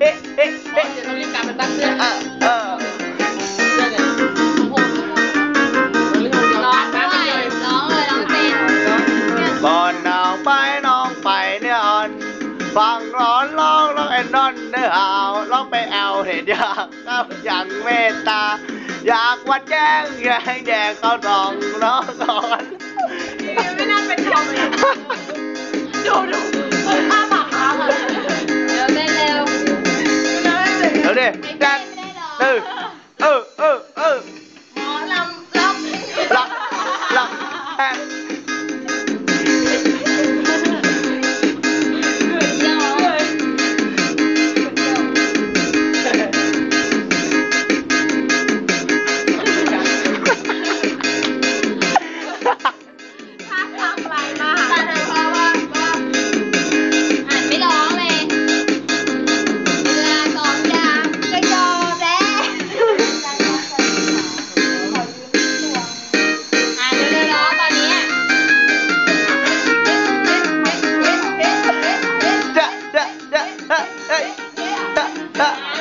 เออเออเออเออเออน้องน้อไปน้องไปเนี่ยอ่อนฟังร้อนร้องร้องไอ้นอนเนื้อเอาร้องไปแอลเห็นอยากครัอย่างเมตตา อยากวัดแย้งแย้งแย้งเขาดองร้องก่อน tư ừ ừ ừ. Mỏ lầm lọc lọc lọc. Hey, da, da.